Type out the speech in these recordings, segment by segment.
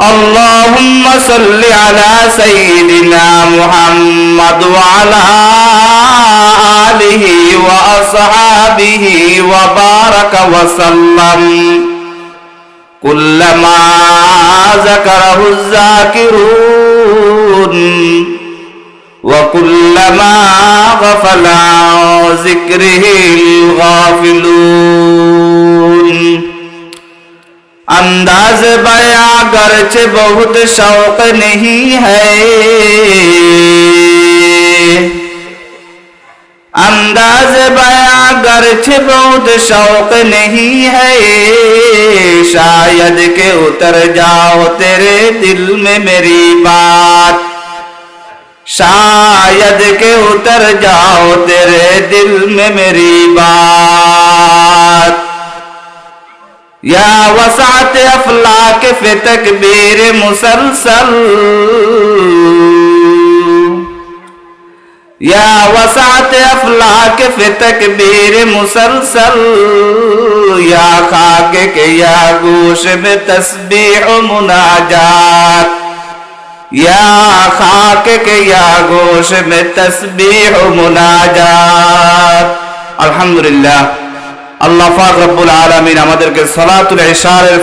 اللهم صل على سيدنا محمد وعلى آله وأصحابه وبارك وسلم. كلما ذكره الذاكرون وكلما غفل عن ذكره الغافلون. انداز بیا گرچہ بہت شوق نہیں ہے انداز بیا گرچہ بہت شوق نہیں ہے شاید کہ اتر جاؤ تیرے دل میں میری بات شاید کہ اتر جاؤ تیرے دل میں میری بات یا وسعت افلاک فی تکبیر مسلسل یا وسعت افلاک فی تکبیر مسلسل یا خاک کے یا گوش میں تسبیح و مناجات یا خاک کے یا گوش میں تسبیح و مناجات الحمدللہ আল্লাহ রব্বুল আলামিন আমাদেরকে সলাতুল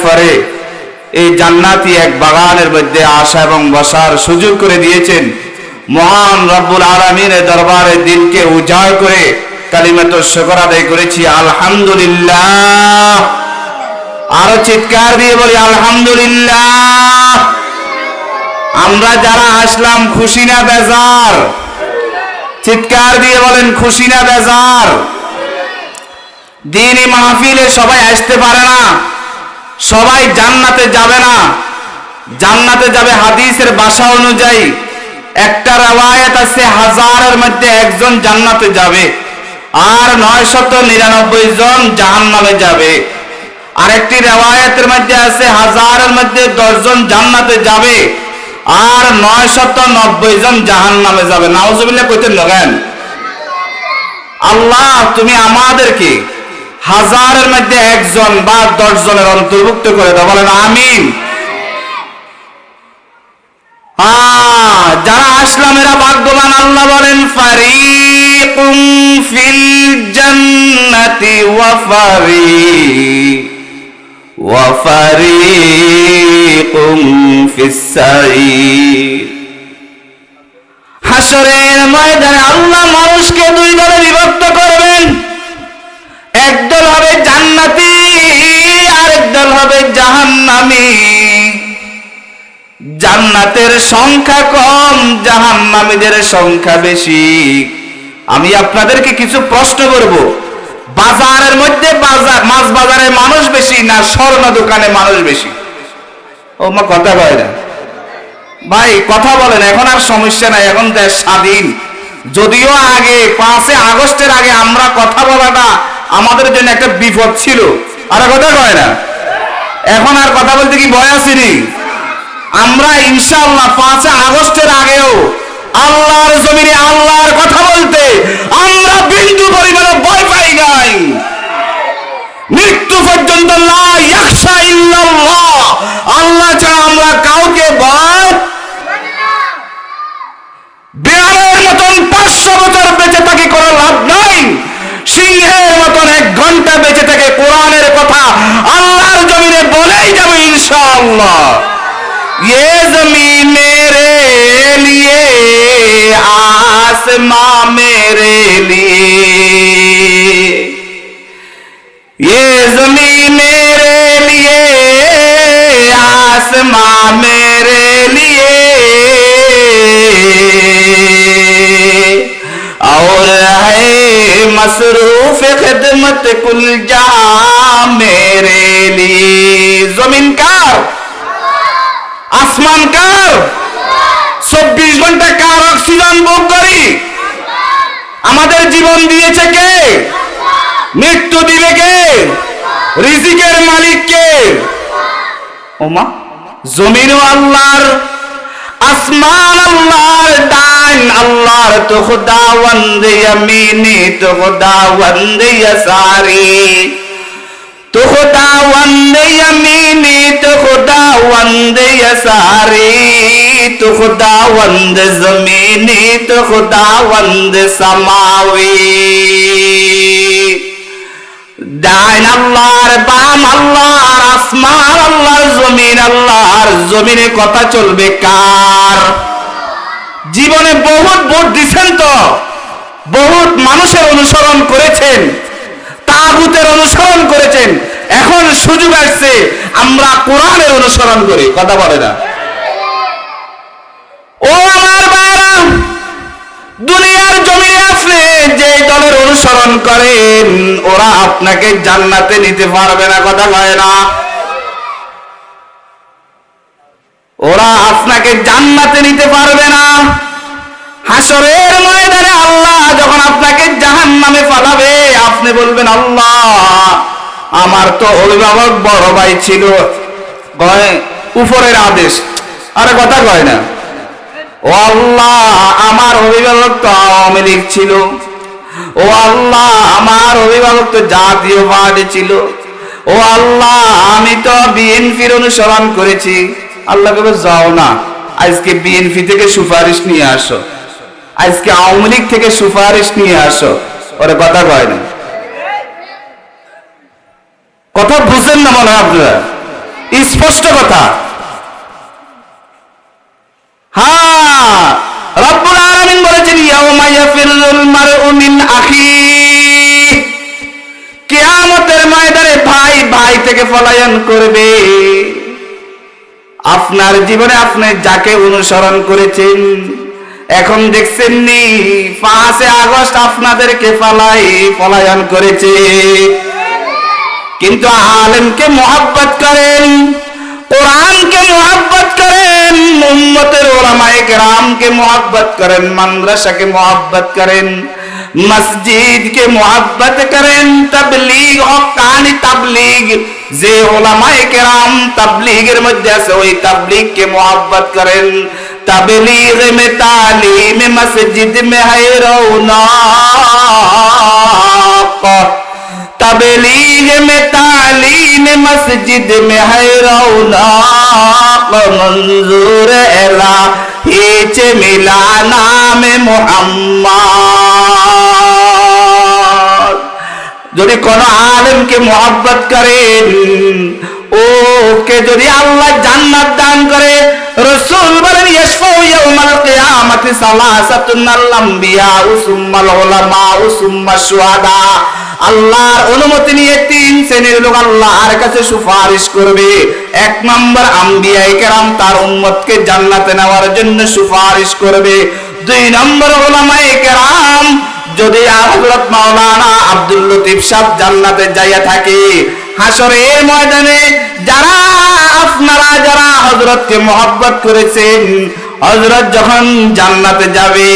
পরে এই এক বাগানের মধ্যে এবং বসার সুযোগ করে দিয়েছেন। মহান রব্বুল দিনকে উজাড় করে করেছি। আলহামদুলিল্লাহ। আরও চিৎকার দিয়ে বলি, আলহামদুলিল্লাহ। আমরা যারা আসলাম, খুশি না বেজার? চিৎকার দিয়ে বলেন, খুশি না বেজার? দিনই মাহফিলে সবাই আসতে পারে না। সবাই জান্নাতে যাবে না। জান্নাতে যাবে হাদিসের বাসা অনুযায়ী। একটা রেওয়ায়ত আছে, হাজারের মধ্যে একজন জান্নাতে যাবে। আর নয় শত নিরানব্বই জন জাহান্নামে যাবে। আরেকটি রেওয়ায়তের মধ্যে আছে, হাজারের মধ্যে দশজন জান্নাতে যাবে। আর নয় শত নব্বই জন জাহান্নামে যাবে। নাউজুবিল্লাহ কইতে লগেন আল্লাহ তুমি আমাদেরকে হাজারের মধ্যে একজন বা দশ জনের অন্তর্ভুক্ত করে দাও, বলেন আমিন। যারা আসলাম, এরা ভাগ্যবান, আল্লাহ বলেন, ফারিকুম ফিল জান্নাতি ওয়া ফারিক হাসরের ময়দানে আল্লাহ মানুষকে দুই দলে বিভক্ত করবেন একদল হবে জান্নাতি, আরেক দল হবে জাহান্নামী। জান্নাতের সংখ্যা কম, জাহান্নামীদের সংখ্যা বেশি। আমি আপনাদেরকে কিছু প্রশ্ন করব। বাজারের মধ্যে বাজার, মাছ বাজারে মানুষ বেশি না স্বর্ণ দোকানে মানুষ বেশি? ও মা, কথা কয় না। ভাই, কথা বলেন, এখন আর সমস্যা নাই, এখন দেশ স্বাধীন। যদিও আগে, পাঁচে আগস্টের আগে আমরা কথা বলাটা আমাদের জন্য একটা বিপদ ছিল। আর কথা কয় না। এখন আর কথা বলতে কি ভয় আসেনি আমরা ইনশাল্লাহ পাঁচে আগস্টের আগেও আল্লাহর জমিনে আল্লাহর কথা বলতে আমরা বিন্দু পরিমাণে ভয় পাই নাই। মৃত্যু পর্যন্ত আল্লাহ آسمان میرے لیے۔ یہ زمین میرے لیے، آسماں میرے لیے۔ اور ہے مصروف خدمت کل جا میرے لیے۔ زمین کا آسمان کا چوبیس گھنٹہ অক্সিজেন ভোগ করি। আমাদের জীবন দিয়েছে কে? মৃত্যু দিবে কে? রিজিকের মালিক কে? ওমা জমিনও আল্লাহর, আসমান আল্লাহর, ডান আল্লাহর, তো খুদাওয়ান্দ ইয়ামিনি, তো খুদাওয়ান্দ ইয়াসারি। তো খুদাওয়ান্দ ইয়ামিনি তো खुदावंद यसारी तो खुदावंद जमीनी तो खुदावंद समावी ডাইন আল্লাহর বাম আল্লাহর আসমান আল্লাহর জমিন আল্লাহর জমিনে কথা চলবে কার জীবনে বহুত ভোট দিছেন তো বহুত মানুষের অনুসরণ করেছেন তাগুতের অনুসরণ করেছেন এখন সুযোগ আসছে, আমরা কোরআনের অনুসরণ করি, কথা বলে না। ও আমার বাবা দুনিয়ার জমিনে আপনি যে দলের অনুসরণ করেন, ওরা আপনাকে জান্নাতে নিতে পারবে না, কথা কয় না। ওরা আপনাকে জান্নাতে নিতে পারবে না। হাসরের ময়দানে আল্লাহ যখন আপনাকে জাহান নামে পালাবে আপনি বলবেন, আল্লাহ আমার তো অভিভাবক বড় ভাই ছিল। উপরের আদেশ। আরে কথা কয় না। ও আল্লাহ আমার অভিভাবক তো আওয়ামী লীগ ছিল। ও আল্লাহ আমার অভিভাবক তো জাতীয় পার্টি ছিল। ও আল্লাহ আমি তো বিএনপির অনুসরণ করেছি। আল্লাহ কবে যাও না। আজকে বিএনপি থেকে সুপারিশ নিয়ে আসো। আজকে আওয়ামী লীগ থেকে সুপারিশ নিয়ে আসো। ওরে কথা কয় না। কথা বুঝেন না মনে হয় আপনারা। স্পষ্ট কথা। হ্যাঁ বলেছেন ময়দানে ভাই ভাই থেকে পলায়ন করবে। আপনার জীবনে আপনি যাকে অনুসরণ করেছেন, এখন দেখছেন নি পাঁচে আগস্ট আপনাদেরকে পালাই, পলায়ন করেছে। কিন্তু আলেমকে মোহাব্বত করেন কোরআনকে মোহাব্বত করেন উম্মতের ওলামায়ে কেরামকে মোহাব্বত করেন মাদ্রাসাকে মোহাব্বত করেন مسجد کے محبت کریں تبلیغ حقانی تبلیغ زی علماء کرام تبلیغ مجھے سے ہوئی تبلیغ کے محبت کریں تبلیغ میں تعلیم مسجد میں ہے روناق तबलीग में तालीम मस्जिद में है रौनक मंजूर एला हिच मिला नाम মোহাম্মদ যদি কোন আলেমকে মোহাব্বত করেন ওকে যদি আল্লাহ জান্নাত দান করে রসুল বলেন ইয়াশফাউ ইয়াউমাল কিয়ামাতি সালাসাতুন আল-আম্বিয়া উসুম্মাল উলামা উসুম্মা শুহাদা আল্লাহর অনুমতি নিয়ে তিন শ্রেণির লোক আল্লাহর কাছে সুপারিশ করবে। এক নম্বর আম্বিয়ায়ে কেরাম তার উম্মতকে জান্নাতে নেওয়ার জন্য সুপারিশ করবে। দুই নম্বর ওলামায়ে কেরাম, যদি হযরত মাওলানা আব্দুল লতিফ সাহেব জান্নাতে যাইয়া থাকে হাসরের ময়দানে যারা আপনারা যারা হযরতকে মহব্বত করেছেন, হযরত যখন জান্নাতে যাবে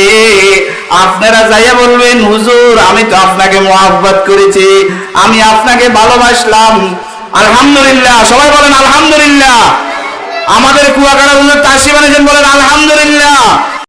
আপনারা যাইয়া বলবেন, হুজুর, আমি তো আপনাকে মোহাব্বত করেছি, আমি আপনাকে ভালোবাসলাম। আলহামদুলিল্লাহ। সবাই বলেন, আলহামদুলিল্লাহ। আমাদের কুয়াকাটা হুজুর তাসি বলেন, আলহামদুলিল্লাহ।